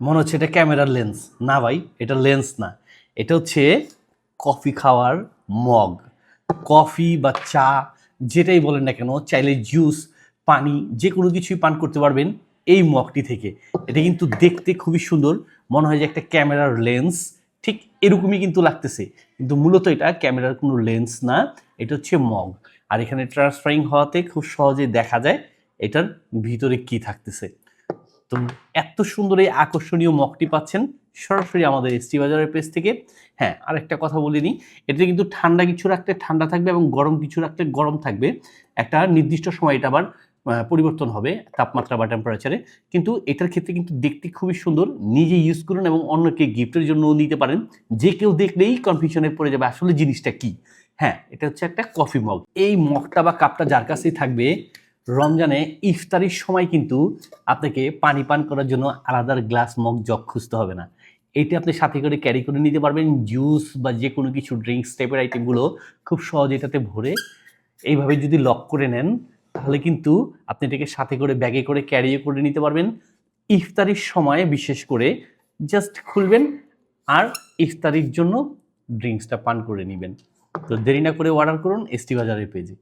মনে হচ্ছে এটা ক্যামেরার লেন্স। না ভাই, এটা লেন্স না। এটা হচ্ছে কফি খাওয়ার মগ। কফি বা চা, যেটাই বলেন না কেন, চাইলে জুস, পানি, যে কোনো কিছুই পান করতে পারবেন এই মগটি থেকে। এটা কিন্তু দেখতে খুবই সুন্দর। মনে হয় যে একটা ক্যামেরার লেন্স। ঠিক এরকমই কিন্তু লাগতেছে। কিন্তু মূলত এটা ক্যামেরার কোনো লেন্স না। এটা হচ্ছে মগ। আর এখানে ট্রান্সফারিং হওয়াতে খুব সহজে দেখা যায় এটার ভিতরে কি থাকতেছে। তো এত সুন্দর এই আকর্ষণীয় মগটি পাচ্ছেন, সরাসরি আমাদের এসটি বাজারের পেজ থেকে। হ্যাঁ আরেকটা কথা বলে নিই এতে কিন্তু ঠান্ডা কিছু রাখলে ঠান্ডা থাকবে এবং গরম কিছু রাখলে গরম থাকবে। একটা নির্দিষ্ট সময় এটা আবার পরিবর্তন হবে তাপমাত্রা বা টেম্পারেচারে কিন্তু এটার ক্ষেত্রে কিন্তু দেখতে খুবই সুন্দর, নিজে ইউজ করুন এবং অন্যকে গিফটের জন্য নিতে পারেন। যে কেউ দেখলেই কনফিউশনে পড়ে যাবে আসলে জিনিসটা কি। হ্যাঁ এটা হচ্ছে একটা কফি মগ এই মগটা বা কাপটা যার কাছেই থাকবে রমজানে ইফতারির সময় কিন্তু আপনাকে পানি পান করার জন্য আলাদা গ্লাস মগ জগ খুঁজতে হবে না। এইটা আপনি সাথে করে ক্যারি করে নিতে পারবেন জুস বা যে কোনো কিছু ড্রিঙ্কস টাইপের আইটেমগুলো খুব সহজে এটাতে ভরে। এইভাবে যদি লক করে নেন, তাহলে কিন্তু আপনি এটাকে সাথে করে ব্যাগে করে ক্যারিও করে নিতে পারবেন। ইফতারির সময় বিশেষ করে জাস্ট খুলবেন আর ইফতারির জন্য ড্রিঙ্কসটা পান করে নেবেন। তো দেরি না করে অর্ডার করুন এসটি বাজারের পেজে